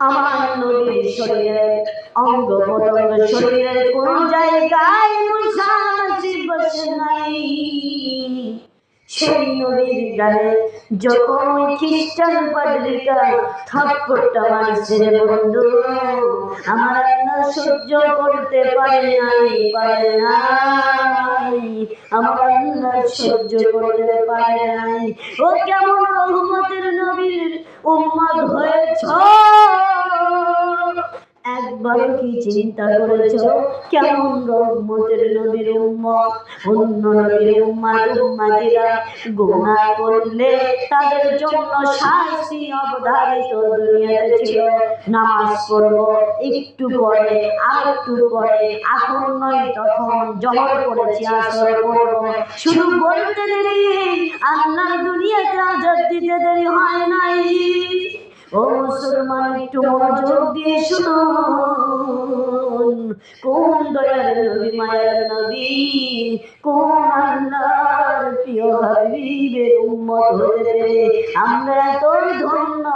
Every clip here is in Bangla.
আমার নবীর শরীরে অঙ্গ প্রত্যঙ্গ শরীরের কোন জায়গায় মশামাছি বসে নাই। সেই নবীর গায়ে যখন খ্রিস্টান পাদ্রিকা থাপ্পড়টা মারছে বন্ধু, আমার আল্লাহ সহ্য করতে পারে নাই পারে নাই। আমার সহ্য করতে পারে নাই। ও কেমন রহমতের নবীর উম্মত হয়েছ? একবার কি চিন্তা করেছ? কেমন রহমতের নবীর উম্মত? অন্য নবীর উম্মাদ উম্মাদিরা গুনাহ করলে তাদের জন্য শাস্তি অবধারিত দুনিয়াতে ছিল। নামাজ পড়ব, একটু পরে, আর একটু পরে, এখন নয়, তখন জহর পড়েছি আসর পড়ব শুধু বলতে দেরি আল্লাহ দুনিয়াতে আজাদ দিতে দেরি হয় ও মুসলমান, একটু মনোযোগ দিয়ে শুনুন। কোন দয়ার নবী, মায়ার নবী? কোন আল্লাহর প্রিয় হাবিবের উম্মত আমরা তোর ধন্য।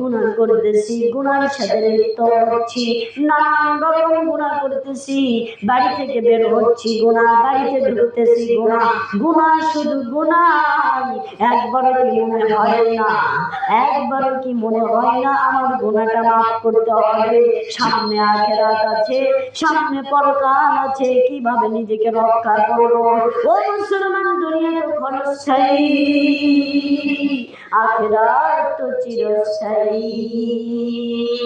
গুণা করতেছি গুণার সাথে লিপ্ত হচ্ছি, নানান রকম গুণা করতেছি, বাড়ি থেকে বের হচ্ছি, গুণা, বাড়িতে ঢুকতেছি, গুণা গুণা শুধু গুণা একবারও কি মনে হয় না, একবারও কি মনে হয় না আমার গুণাটা মাফ করতে হবে, সামনে আখেরাত আছে, সামনে পরকাল আছে, কীভাবে নিজেকে রক্ষা করব? ও মুসলমান দুনিয়া তো ক্ষণস্থায়ী আখেরাত তো চিরস্থায়ী। عليه